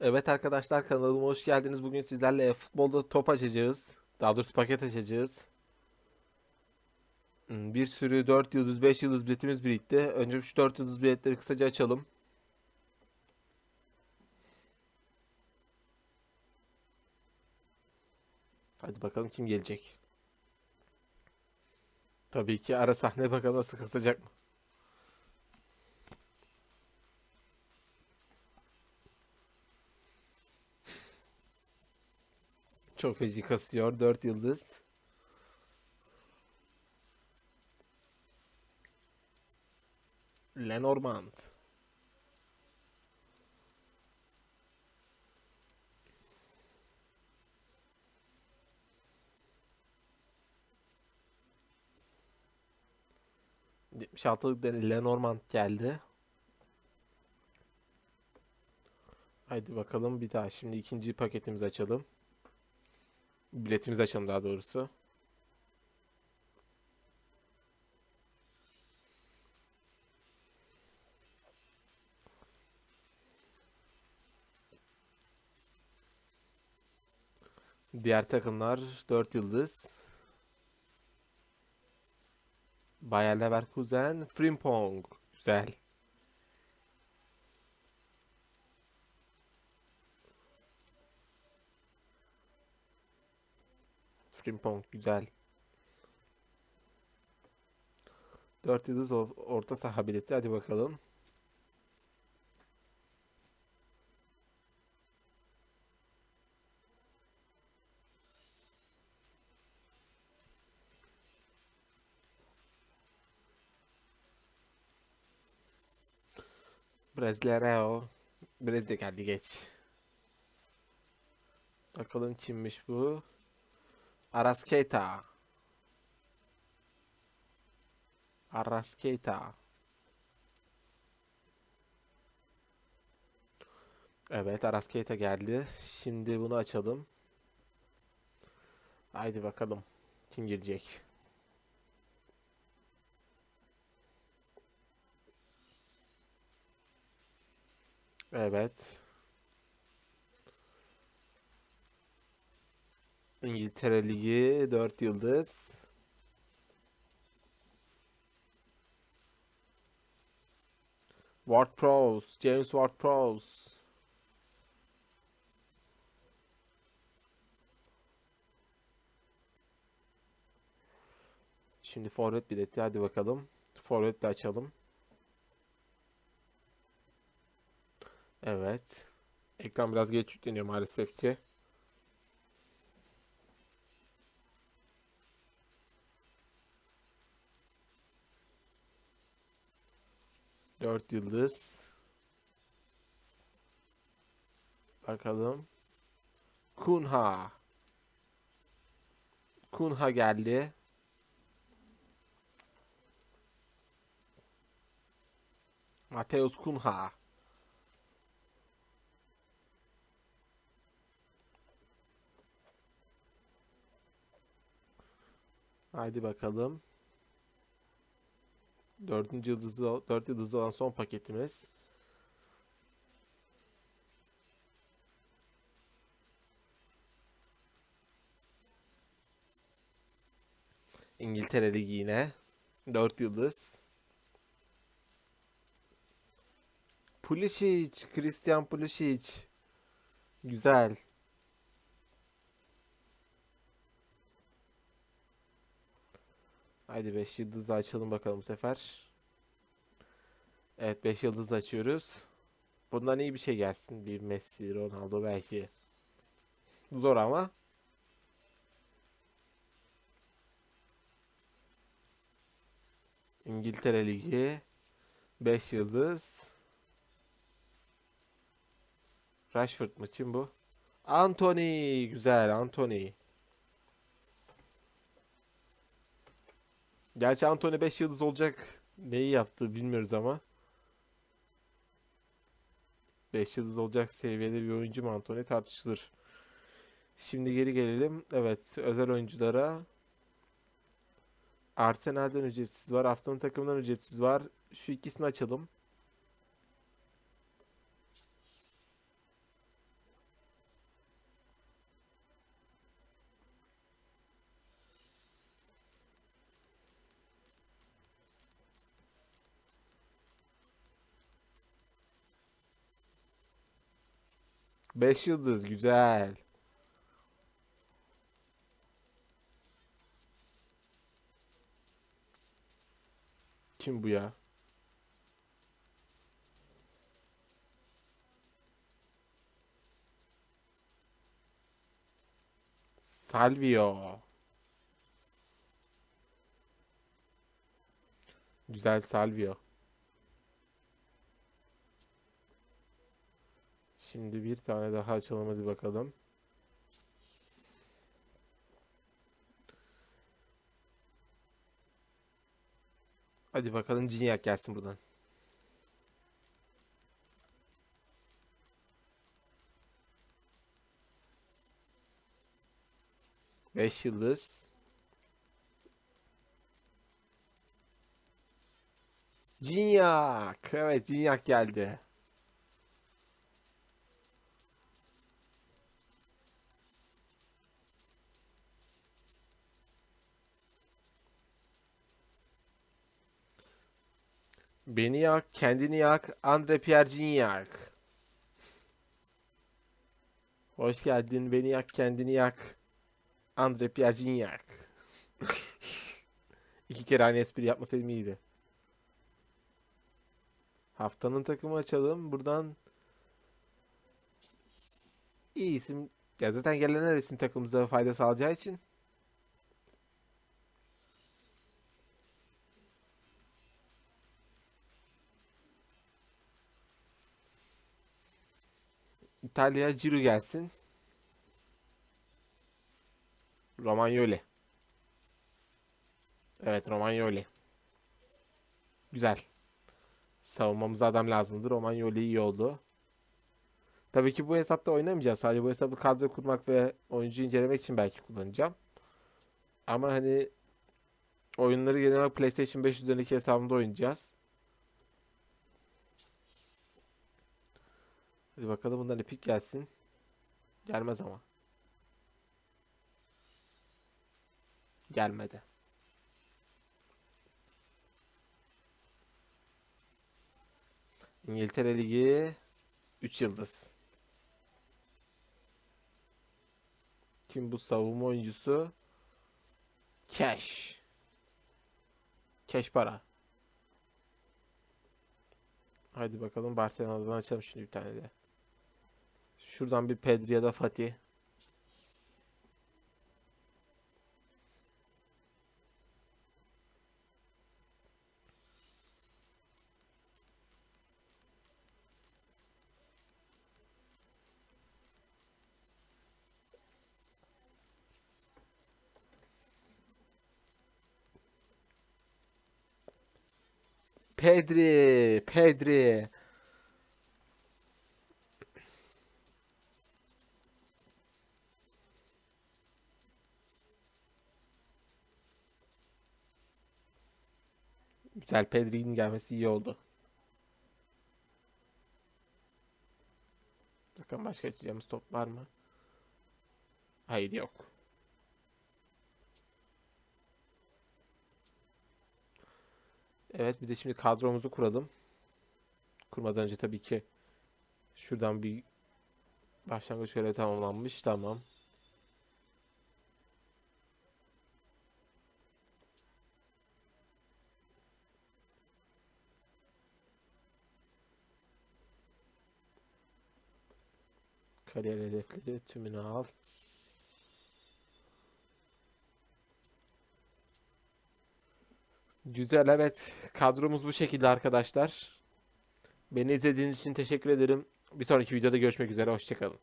Evet arkadaşlar kanalıma hoş geldiniz. Bugün sizlerle futbolda top açacağız. Daha doğrusu paket açacağız. Hmm, Bir sürü 4 yıldız 5 yıldız biletimiz birikti. Önce şu 4 yıldız biletleri kısaca açalım. Hadi bakalım kim gelecek. Tabii ki ara sahne bakalım nasıl kasacak mı? Çok feci kasıyor. 4 yıldız. Lenormand. Yetmiş altılık Lenormand geldi. Haydi bakalım bir daha. Şimdi ikinci paketimizi açalım. Biletimizi açalım daha doğrusu. Diğer takımlar 4 yıldız. Bayer Leverkusen, Frimpong. Güzel. Frimpong güzel. 4 yıldız or- orta saha bileti. Hadi bakalım. Brasileirao. Brezilya geldi geç. Bakalım kimmiş bu? Arrascaeta. Arrascaeta. Evet, Arrascaeta geldi. Şimdi bunu açalım. Haydi bakalım. Kim gelecek? Evet. İngiltere Ligi 4 yıldız. Ward-Prowse, James Ward-Prowse. Şimdi forvet bileti hadi bakalım. Forvet de açalım. Evet. Ekran biraz geç yükleniyor maalesef ki. Dört yıldız. Bakalım. Kunha. Kunha geldi. Mateus Kunha. Haydi bakalım. Dördüncü yıldızlı, dört yıldızlı olan son paketimiz. İngiltere Ligi yine. Dört yıldız. Pulisic, Christian Pulisic. Güzel. Haydi 5 yıldızla açalım bakalım bu sefer. Evet 5 yıldız açıyoruz. Bundan iyi bir şey gelsin. Bir Messi, Ronaldo belki. Zor ama. İngiltere Ligi 5 yıldız. Rashford mı? Kim bu? Anthony. Güzel Anthony. Gerçi Anthony 5 yıldız olacak. Neyi yaptı bilmiyoruz ama. 5 yıldız olacak seviyede bir oyuncu mu Anthony tartışılır. Şimdi geri gelelim. Evet, özel oyunculara. Arsenal'den ücretsiz var. Haftanın takımından ücretsiz var. Şu ikisini açalım. 5 yıldız güzel. Kim bu ya? Salvio. Güzel Salvio. Şimdi bir tane daha açalım hadi bakalım. Hadi bakalım Ciniyak gelsin buradan. Beş yıldız. Cinyak. Evet Cinyak geldi. Beni yak, kendini yak. Andre Pierre Gignac. Hoş geldin. Beni yak, kendini yak. Andre Pierre Gignac. İki kere aynı espri yapmasaydım iyiydi. Haftanın takımı açalım. Buradan iyi isim. Ya zaten gelen her isim takımımıza fayda sağlayacağı için. İtalya Ciro gelsin. Romagnoli. Evet Romagnoli. Güzel. Savunmamıza adam lazımdı. Romagnoli iyi oldu. Tabii ki bu hesapta oynamayacağız. Sadece bu hesabı kadro kurmak ve oyuncu incelemek için belki kullanacağım. Ama hani oyunları genel olarak PlayStation 5 üzerindeki hesabımda oynayacağız. Hadi bakalım bundan epik gelsin. Gelmez ama. Gelmedi. İngiltere Ligi 3 yıldız. Kim bu savunma oyuncusu? Cash. Cash para. Hadi bakalım Barcelona'dan açalım şimdi bir tane de. Şuradan bir Pedri ya da Fatih. Pedri, Pedri. Güzel Pedri'nin gelmesi iyi oldu. Bakın başka açacağımız top var mı? Hayır yok. Evet bir de şimdi kadromuzu kuralım. Kurmadan önce tabii ki şuradan bir başlangıç görevi tamamlanmış. Tamam. Kariyer hedefleri tümünü al. Güzel evet. Kadromuz bu şekilde arkadaşlar. Beni izlediğiniz için teşekkür ederim. Bir sonraki videoda görüşmek üzere. Hoşçakalın.